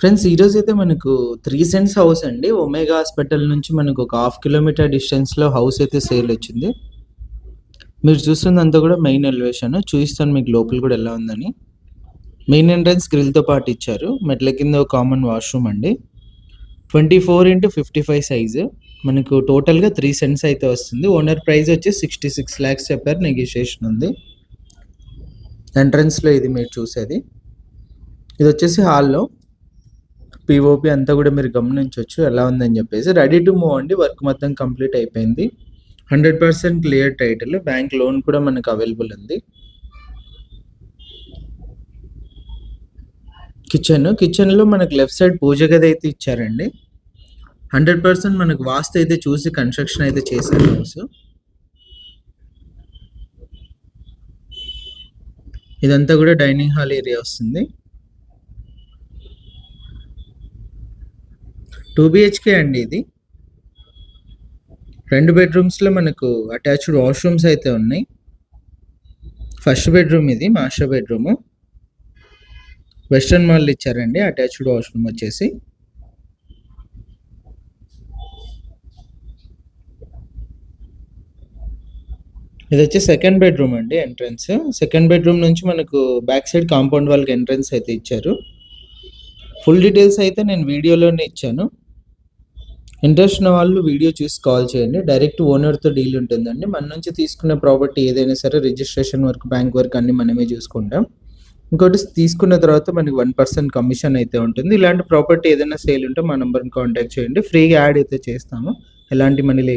Friends ఈరోజు అయితే మనకు త్రీ సెంట్స్ హౌస్ అండి. ఒమేగా హాస్పిటల్ నుంచి మనకు ఒక హాఫ్ కిలోమీటర్ డిస్టెన్స్లో హౌస్ అయితే సేల్ వచ్చింది. మీరు చూస్తుందంతా కూడా మెయిన్ ఎలివేషన్ చూపిస్తాను మీకు లోపల కూడా ఎలా ఉందని. మెయిన్ ఎంట్రన్స్ గ్రిల్తో పాటు ఇచ్చారు. మెట్ల కింద ఒక కామన్ వాష్రూమ్ అండి. Twenty four into fifty five size మనకు టోటల్గా త్రీ సెంట్స్ అయితే వస్తుంది. ఓనర్ ప్రైస్ వచ్చి సిక్స్టీ సిక్స్ ల్యాక్స్ చెప్పారు. నెగోషియేషన్ ఉంది. ఎంట్రన్స్లో ఇది మీరు చూసేది. ఇది వచ్చేసి హాల్లో పిఓపి అంతా కూడా మీరు గమనించవచ్చు. ఎలా ఉందని చెప్పేసి రెడీ టు మూవ్ అండి. వర్క్ మొత్తం కంప్లీట్ అయిపోయింది. Hundred percent clear title. Bank loan కూడా మనకు అవైలబుల్ ఉంది. కిచెన్. కిచెన్లో మనకు లెఫ్ట్ సైడ్ పూజ గది అయితే ఇచ్చారండి. హండ్రెడ్ పర్సెంట్ మనకు వాస్తు అయితే చూసి కన్స్ట్రక్షన్ అయితే చేశారు హౌస్. ఇదంతా కూడా డైనింగ్ హాల్ ఏరియా వస్తుంది. టూ బిహెచ్కే అండి ఇది. రెండు బెడ్రూమ్స్లో మనకు అటాచ్డ్ వాష్రూమ్స్ అయితే ఉన్నాయి. ఫస్ట్ బెడ్రూమ్ ఇది మాస్టర్ బెడ్రూమ్. వెస్ట్రన్ మాల్ ఇచ్చారండి అటాచ్డ్ వాష్రూమ్ వచ్చేసి. ఇది వచ్చి సెకండ్ బెడ్రూమ్ అండి ఎంట్రన్స్. సెకండ్ బెడ్రూమ్ నుంచి మనకు బ్యాక్ సైడ్ కాంపౌండ్ వాళ్ళకి ఎంట్రన్స్ అయితే ఇచ్చారు. ఫుల్ డీటెయిల్స్ అయితే నేను వీడియోలోనే ఇచ్చాను. ఇంట్రెస్ట్ ఉన్న వాళ్ళు వీడియో చూసి కాల్ చేయండి. డైరెక్ట్ ఓనర్తో డీల్ ఉంటుందండి. మన నుంచి తీసుకున్న ప్రాపర్టీ ఏదైనా సరే రిజిస్ట్రేషన్ వర్క్ బ్యాంక్ వర్క్ అన్ని మనమే చూసుకుంటాం. ఇంకోటి తీసుకున్న తర్వాత మనకి వన్ పర్సెంట్ కమిషన్ అయితే ఉంటుంది. ఇలాంటి ప్రాపర్టీ ఏదైనా సేల్ ఉంటే మా నెంబర్ని కాంటాక్ట్ చేయండి. ఫ్రీగా యాడ్ అయితే చేస్తాము. ఎలాంటి మనీ లే